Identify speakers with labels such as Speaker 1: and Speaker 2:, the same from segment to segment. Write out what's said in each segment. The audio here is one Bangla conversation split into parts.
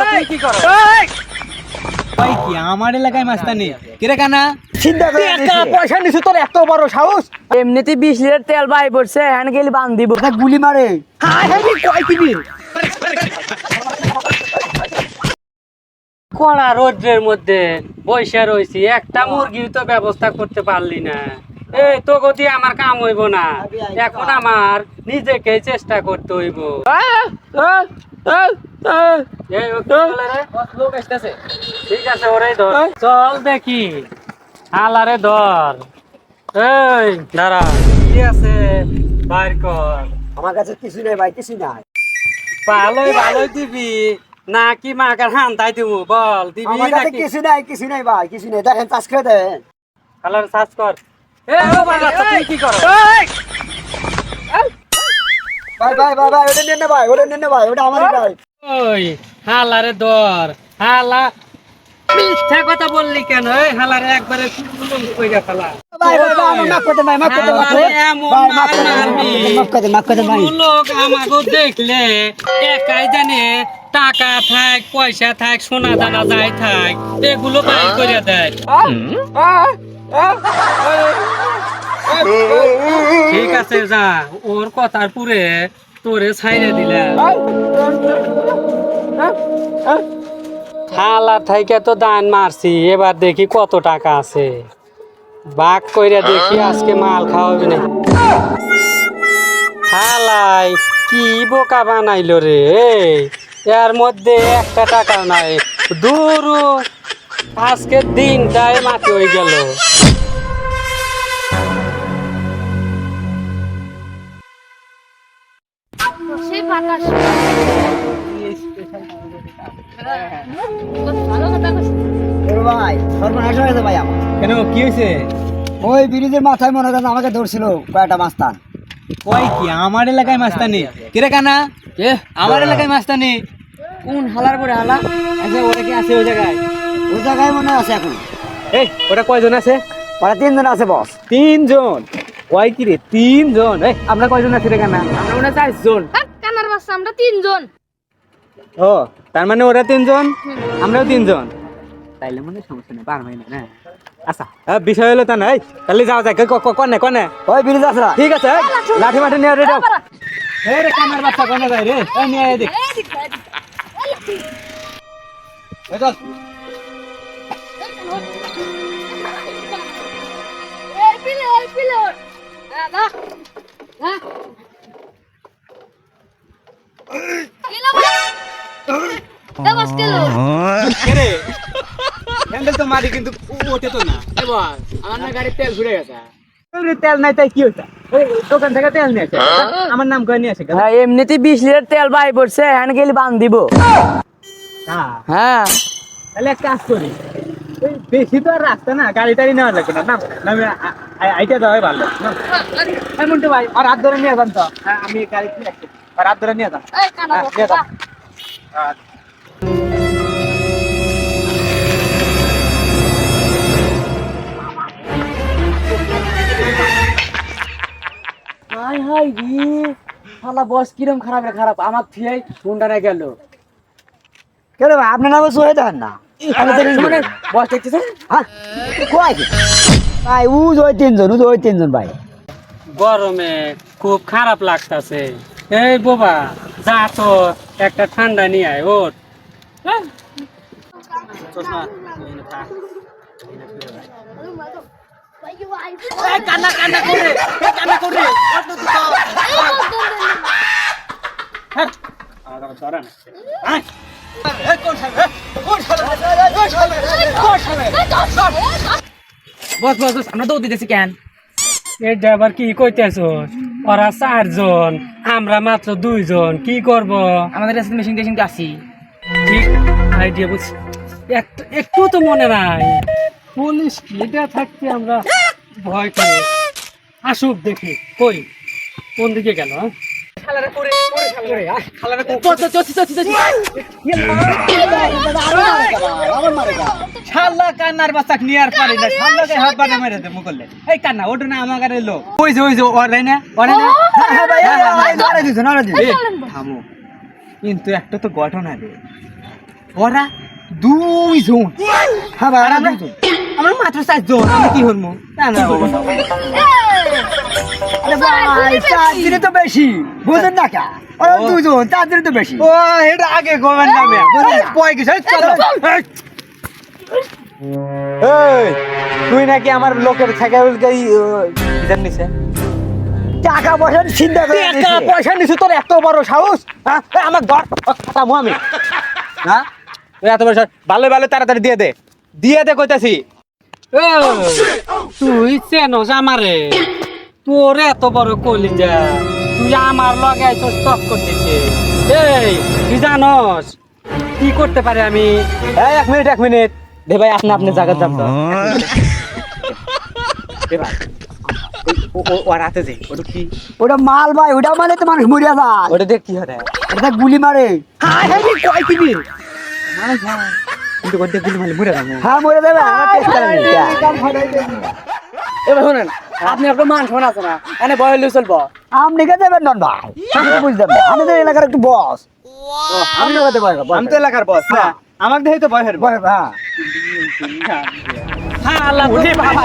Speaker 1: তুই কি করো?
Speaker 2: ভাই কি আমার এলাকায় মাস্তানি? কিরে কানা?
Speaker 3: চিন্তা করে
Speaker 2: টাকা পয়সা নিছো তোর এত বড় সাহস?
Speaker 1: এমনিতে বিশ লিটার তেল বাই পড়ছে হ্যান গেলি বান দিব।
Speaker 3: ওটা গুলি মারে।
Speaker 2: হাই হাই কয় কিবি?
Speaker 4: কড়া রোদ্রের মধ্যে বৈশা রয়েছি একটা মুরগি তো ব্যবস্থা করতে পারলি না। এই তো গতি আমার কাম হইব না। এখন আমার নিজেকে চেষ্টা করতে হইব? ঠিক আছে ওরে ধর। চল দেখি। হালারে ধর। এই দাঁড়া। কি আছে? বাইর কর।
Speaker 3: আমার কাছে কিছু নেই ভাই কিছু নাই।
Speaker 4: ভালোই ভালোই দিবি। নাকি মাকার হান্তাই দিব। বল দিবি
Speaker 3: আমার কাছে
Speaker 4: নাকি?
Speaker 3: কিছু নাই কিছু নাই ভাই কিছু নেই। দেখেন চাষ করে দেন।
Speaker 4: কালার সার্চ কর। এ ও বাবা তুই কি করো
Speaker 3: ভাই ভাই ভাই ভাই ওটা নেন না ভাই ওটা নেন না ভাই ওটা আমারই ভাই
Speaker 4: ওই হালারে দর হালা মিথ্যা কথা বললি কেন এই হালারে একবারে কুলুম কইরা ফেলা
Speaker 3: ভাই ভাই ভাই মাফ করে ভাই মাফ করে দেন মাফ করে দেন।
Speaker 4: এমন
Speaker 3: ভাই মাফ করে মাফ করে মাফ করে ভাই
Speaker 4: লোক আমাকে দেখলে একাই জানে টাকা থাক পয়সা থাক সোনা দানা যাই থাক এগুলো বাই করে দেয় ঠিক আছে, যা। ওর কথার পুরে তোরে ছাইরে দিলাম। হালা থাইকে তো দান মারছি, এবার দেখি কত টাকা আছে। বাক কইরা দেখি আজকে মাল খাওয়াবি না হালাই কি বোকা বানাইলো রে? এর মধ্যে একটা টাকা নাই। দূর, আজকে দিনটাই মাটি হয়ে গেল।
Speaker 3: আমার।
Speaker 2: কেন কি হয়েছে?
Speaker 3: ওই ব্রিজের মাথায় মনে করেন আমাকে ধরছিল কয়েকটা মাস্তান।
Speaker 2: কয় কি? আমার এলাকায় মাস্তানি কিরে কানা? আমার এলাকায় মাস্তানি
Speaker 1: কোন হালার পরে হালা?
Speaker 2: আচ্ছা ওরা কি আছে ওই জায়গায়?
Speaker 3: ওই জায়গায় মনে আছে এখন।
Speaker 2: এই ওটা কয়জন আছে?
Speaker 3: ওরা তিনজন আছে বস।
Speaker 2: তিনজন? কয় কি রে? তিনজন? এই আমরা কয়জন আছি রে কানা?
Speaker 1: আমরা মনে হয় চারজন।
Speaker 5: বাচ্চা আমরা তিনজন।
Speaker 2: ও তার মানে ওরা তিনজন? আমরাও তিনজন? তাইলে মানে সমস্যা নেই পার হয় না না? আচ্ছা হ্যাঁ, বিষয় হলো তা নাই তাহলে যাও যাই ক- ক- কনে কনে।
Speaker 3: ওই ব্রিজ আছে না।
Speaker 2: ঠিক আছে লাঠি মাঠি নিয়ে রেডি এই রে কানার বাচ্চা কনে যায় রে এই নিয়ে আয় দেখ এই চল।
Speaker 5: এই পিলে এই পিলে হ্যাঁ হ্যাঁ কিলো ভাই এ বাস কিলো
Speaker 2: রে হ্যান্ডেল তো মারি কিন্তু ওঠে তো না।
Speaker 1: আমার না গাড়ির তেল ঘুরে গেছে।
Speaker 2: তেল নাই তাই কি হইতা দোকান থেকে তেল নিয়ে আসে। আমার নাম কই নিয়ে আসে
Speaker 1: হ্যাঁ এমনিতে বিশ লিটার তেল বাই পড়ছে হ্যান গেলি বান দিব।
Speaker 2: হ্যাঁ
Speaker 1: হ্যাঁ।
Speaker 2: তাহলে এক কাজ করি। বেশি তো আর রাস্তা না গাড়ি টাড়ি নেওয়া লাগবে না। নাম নামে আইটা দেওয়াই ভালো। এই ভাই আর হাত ধরে নিয়ে যান তো। হ্যাঁ, আমি গাড়ি নিয়ে আসছি। আর হাত ধরে নিয়ে যান
Speaker 5: এই কানার
Speaker 2: হ্যাঁ, নিয়ে
Speaker 5: বাচ্চা
Speaker 2: যান
Speaker 1: হাই হাই রে শালা বস কিরম খারাপ রে খারাপ আমার থিয়াই ফোনটা রে গেল
Speaker 3: কেন ভাই আপনার নামে সহে দেন না আমি তো রিং
Speaker 1: মানে
Speaker 3: করি।
Speaker 1: বস দেখতেছে
Speaker 3: হ্যাঁ কয় কি? ভাই উজ ওই তিনজন উজ ওই তিনজন ভাই
Speaker 4: গরমে খুব খারাপ লাগতাছে এই বাবা যা তো একটা ঠান্ডা নিয়ে আয় ওর
Speaker 5: কান্না কান্না করে কান্না করে
Speaker 1: বস বস বস আমরা দৌড় দিতেছি কেন?
Speaker 4: এটা ড্রাইভার কি কইতেছ ওরা চারজন আমরা মাত্র দুইজন কি করব?
Speaker 1: আমাদের মেশিন টেশিন আসি।
Speaker 4: ঠিক আইডিয়া বুঝছি একটু একটু তো মনে নাই। পুলিশ এটা থাকতে আমরা ভয় করি। আসুক দেখি কই? কোন দিকে গেল হ্যাঁ?
Speaker 2: শালা কান্নার বাচ্চা নিয়ে আর পারি না শালাকে হাত বানে মেরে দে মুকলে এই কান্না ওটা না আমার গাড়ির লোক ওই যে ওই যে ওরে না ওরে না
Speaker 3: হ্যাঁ, হ্যাঁ, ভাই, দিছে, দিছে।
Speaker 2: থামো কিন্তু একটা তো ঘটনা রে ওরা দুই দুইজন
Speaker 3: হ্যাঁ ভাই
Speaker 2: আর আমরা মাত্র চারজন আমি কি হনমু না না বাবা।
Speaker 3: আরে ভাই চার দিনে তো বেশি। বুঝেন না কা? ওরা দুজন চার তো বেশি।
Speaker 2: ও এটা আগে গোবেন নামে। পয় কিছু তুই নাকি আমার লোকের সাইকেল গাই নিছে?
Speaker 3: টাকা পয়সা চিন্তা করে
Speaker 2: টাকা পয়সা নিছে তোর এত বড় সাহস? হ্যাঁ? আমার ঘর খাতামু আমি। হ্যাঁ? এত বড়। ভালো ভালো তাড়াতাড়ি দিয়ে দে। দিয়ে দে কইতাছি।
Speaker 4: তুই চেনস আমারে তোর এত বড় কলিজা। তুই আমার লগে আইছস স্টক করতেছে। এই তুই জানস কি করতে পারে আমি?
Speaker 2: এই এক মিনিট এক মিনিট। দে ভাই আপনি আপনি জায়গা যান তো। ওটা
Speaker 3: মাল ভাই ওটা মানে তো মানুষ মরিয়া যায়।
Speaker 2: ওটা দেখ কি হয়
Speaker 3: ওটা গুলি মারে।
Speaker 2: কই কিবি? মানে কিন্তু ওটা গুলি মারলে মরে যাব
Speaker 3: হ্যাঁ মরে যাবে আমরা টেস্ট
Speaker 1: এবার শুনেন আপনি আপনার মান শোনা আছে না এনে বয়স চলবো
Speaker 3: আপনি কে দেবেন নন ভাই আমি তো বুঝলাম না আমাদের এলাকার একটু বস আমি লাগাতে পারব
Speaker 2: আমি তো এলাকার বস না আমাকে দেখে তো ভয় হবে
Speaker 3: হ্যাঁ
Speaker 4: হ্যাঁ আল্লাহ
Speaker 2: বাবা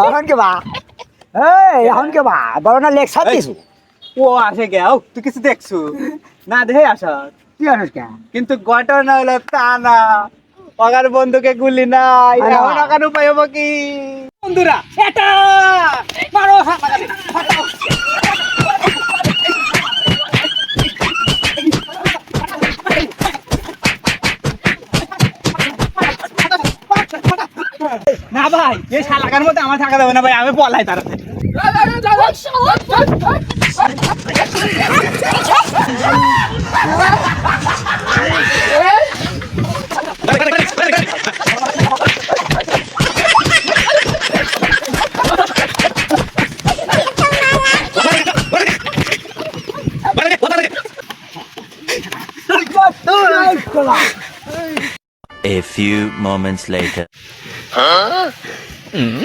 Speaker 3: এখন কে বা এই এখন কে বা? বড় না লেকচার দিছু
Speaker 2: ও আসে গে ও তুই কিছু দেখছু? না দেখে আসা
Speaker 3: কি আনিস কে?
Speaker 2: কিন্তু ঘটনা হলো তা না। অগার বন্ধুকে গুলি নাই এখন অগার উপায় হব কি? বন্ধুরা এটা! মারো। না ভাই এই শালাকার মধ্যে আমার থাকা যাবে না ভাই আমি পলাই তাড়াতাড়ি।
Speaker 6: A few moments later.
Speaker 5: Huh? Mm?